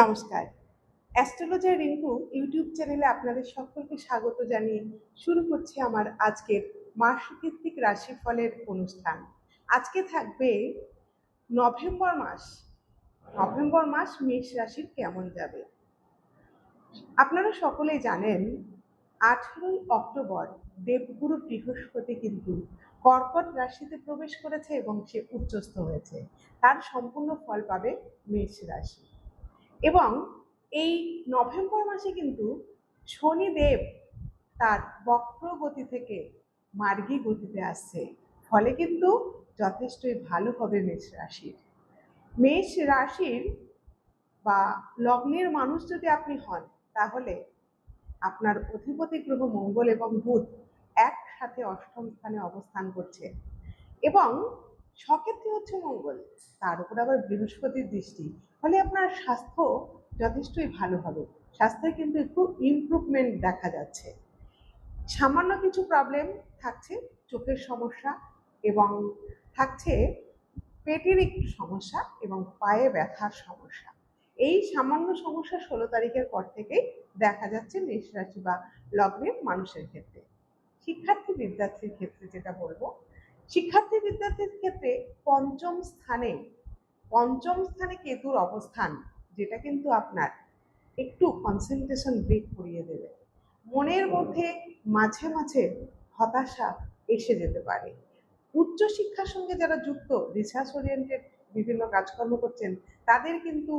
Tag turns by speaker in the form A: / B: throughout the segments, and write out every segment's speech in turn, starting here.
A: নমস্কার। Astrologer Rinku YouTube চ্যানেলে আপনাদের সকলকে স্বাগত জানিয়ে শুরু করছি আমার আজকের মাসভিত্তিক রাশিফলের অনুষ্ঠান। আজকে থাকবে নভেম্বর মাস। নভেম্বর মাস মেষ রাশির কেমন যাবে? আপনারা সকলেই জানেন, আঠেরোই অক্টোবর দেবগুরু বৃহস্পতি কিন্তু কর্কট রাশিতে প্রবেশ করেছে এবং সে উচ্চস্থ হয়েছে। তার সম্পূর্ণ ফল পাবে মেষ রাশি। এবং এই নভেম্বর মাসে কিন্তু শনিদেব তার বক্র গতি থেকে মার্গী গতিতে আসছে। ফলে কিন্তু যথেষ্টই ভালো হবে মেষ রাশির। মেষ রাশির বা লগ্নের মানুষ যদি আপনি হন, তাহলে আপনার অধিপতি গ্রহ মঙ্গল এবং বুধ একসাথে অষ্টম স্থানে অবস্থান করছে। এবং সক্ষেত্রে হচ্ছে মঙ্গল। তার উপর আবার বৃহস্পতির দৃষ্টি। ফলে আপনার স্বাস্থ্য যথেষ্টই ভালো হবে। স্বাস্থ্যে কিন্তু একটু ইমপ্রুভমেন্ট দেখা যাচ্ছে। সামান্য কিছু প্রবলেম থাকছে, চোখের সমস্যা এবং থাকছে পেটের একটু সমস্যা এবং পায়ে ব্যথার সমস্যা। এই সামান্য সমস্যা ষোলো তারিখের পর থেকেই দেখা যাচ্ছে মেষ রাশি বা লগ্নের মানুষের ক্ষেত্রে। শিক্ষার্থী, বিদ্যার্থীর ক্ষেত্রে যেটা বলব শিক্ষার্থী বিদ্যার্থীর ক্ষেত্রে পঞ্চম স্থানে পঞ্চম স্থানে কেতুর অবস্থান, যেটা কিন্তু আপনার একটু কনসেন্ট্রেশন ব্রেক করিয়ে দেবে। মনের মধ্যে মাঝে মাঝে হতাশা এসে যেতে পারে। উচ্চশিক্ষার সঙ্গে যারা যুক্ত রিসার্চ ওরিয়েন্টেড বিভিন্ন কাজকর্ম করছেন, তাদের কিন্তু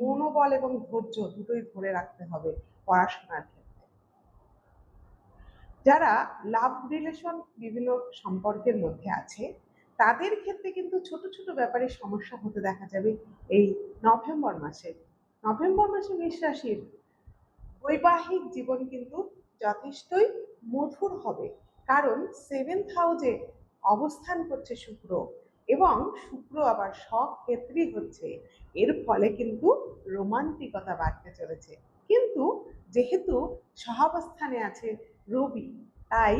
A: মনোবল এবং ধৈর্য দুটোই ধরে রাখতে হবে পড়াশোনার ক্ষেত্রে। যারা লাভ রিলেশন বিভিন্ন সম্পর্কের মধ্যে আছে, তাদের ক্ষেত্রে কিন্তু ছোট ছোট ব্যাপারে সমস্যা হতে দেখা যাবে এই নভেম্বর মাসে। নভেম্বর মাসে মেষ রাশির বৈবাহিক জীবন কিন্তু যথেষ্টই মধুর হবে। কারণ সেভেন্থ হাউজে অবস্থান করছে শুক্র এবং শুক্র আবার সব ক্ষেত্রেই হচ্ছে। এর ফলে কিন্তু রোমান্টিকতা বাড়তে চলেছে। কিন্তু যেহেতু সহাবস্থানে আছে রবি, তাই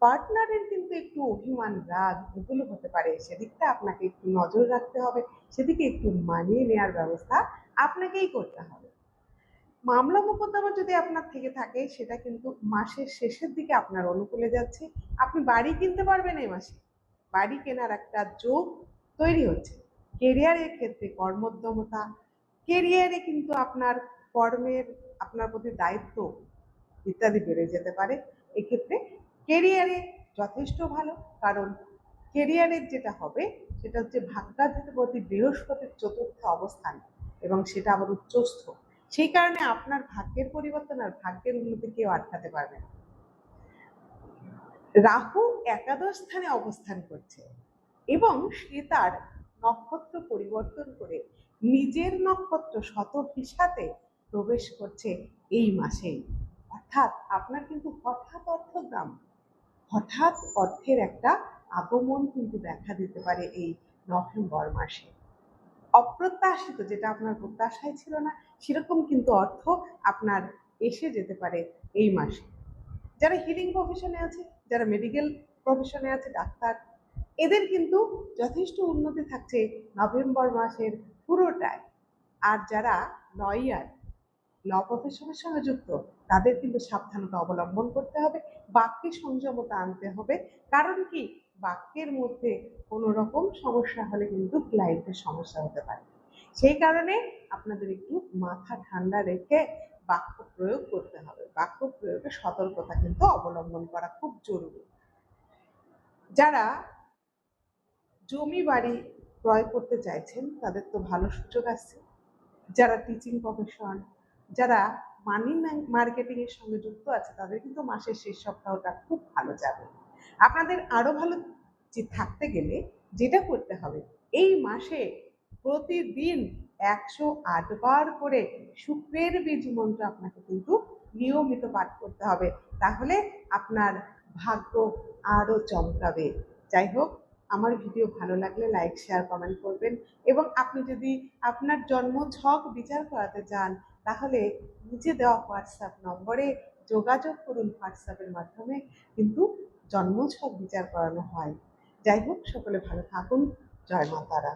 A: পার্টনারের কিন্তু একটু অভিমান, রাগ এগুলো হতে পারে। সেদিকটা আপনাকে একটু নজর রাখতে হবে, সেদিকে একটু মানিয়ে নেওয়ার ব্যবস্থা আপনাকেই করতে হবে। মামলা মোকদ্দমা যদি আপনার থেকে থাকে, সেটা কিন্তু মাসের শেষের দিকে আপনার অনুকূলে যাচ্ছে। আপনি বাড়ি কিনতে পারবেন এই মাসে। বাড়ি কেনার একটা যোগ তৈরি হচ্ছে। কেরিয়ারের ক্ষেত্রে কর্মোদ্যমতা, কেরিয়ারে কিন্তু আপনার কর্মের আপনার প্রতি দায়িত্ব ইত্যাদি বেড়ে যেতে পারে, এক্ষেত্রে কেরিয়ারে যথেষ্ট ভালো। কারণ কেরিয়ারের যেটা হবে, সেটা হচ্ছে ভাগ্যাধিপতি বৃহস্পতির চতুর্থ অবস্থান এবং সেটা আবার উচ্চস্থ। সেই কারণে আপনার ভাগ্যের পরিবর্তন আর ভাগ্যের উন্নতি কেউ আটকাতে পারবে না। রাহু একাদশ স্থানে অবস্থান করছে এবং সে তার নক্ষত্র পরিবর্তন করে নিজের নক্ষত্র শত ভিসাতে প্রবেশ করছে এই মাসেই। অর্থাৎ আপনার কিন্তু হঠাৎ অর্থগ্রাম, হঠাৎ অর্থের একটা আগমন কিন্তু দেখা দিতে পারে এই নভেম্বর মাসে। অপ্রত্যাশিত যেটা আপনার প্রত্যাশায় ছিল না, সেরকম কিন্তু অর্থ আপনার এসে যেতে পারে এই মাসে। যারা হিলিং প্রফেশনে আছে, যারা মেডিকেল প্রফেশনে আছে, ডাক্তার, এদের কিন্তু যথেষ্ট উন্নতি থাকছে নভেম্বর মাসের পুরোটায়। আর যারা লয়ার ল প্রফেশনের সঙ্গে যুক্ত, তাদের কিন্তু সাবধানতা অবলম্বন করতে হবে, বাক্যে সংযমতা আনতে হবে। কারণ কি? বাক্যের মধ্যে কোনো রকম সমস্যা হলে কিন্তু ক্লায়েন্টের সমস্যা হতে পারে। সেই কারণে আপনাদের একটু মাথা ঠান্ডা রেখে বাক্য প্রয়োগ করতে হবে। বাক্য প্রয়োগে সতর্কতা কিন্তু অবলম্বন করা খুব জরুরি। যারা জমি বাড়ি ক্রয় করতে চাইছেন, তাদের তো ভালো সুযোগ আসছে যারা টিচিং প্রফেশন যারা মানি মার্কেটিং এর সঙ্গে যুক্ত আছে, তাদের কিন্তু মাসের শেষ সপ্তাহটা খুব ভালো যাবে। আপনাদের আরও ভালো যে থাকতে গেলে যেটা করতে হবে, এই মাসে প্রতিদিন একশো আটবার করে শুক্রের বীজ মন্ত্র আপনাকে কিন্তু নিয়মিত পাঠ করতে হবে। তাহলে আপনার ভাগ্য আরও চমকাবে। যাই হোক, আমার ভিডিও ভালো লাগলে লাইক শেয়ার কমেন্ট করবেন। এবং আপনি যদি আপনার জন্ম ছক বিচার করাতে চান তাহলে নিচে দেওয়া হোয়াটসঅ্যাপ নম্বরে যোগাযোগ করুন হোয়াটসঅ্যাপের মাধ্যমে, কিন্তু জন্ম ছক বিচার করানো হয়। যাই হোক, সকলে ভালো থাকুন। জয় মা তারা।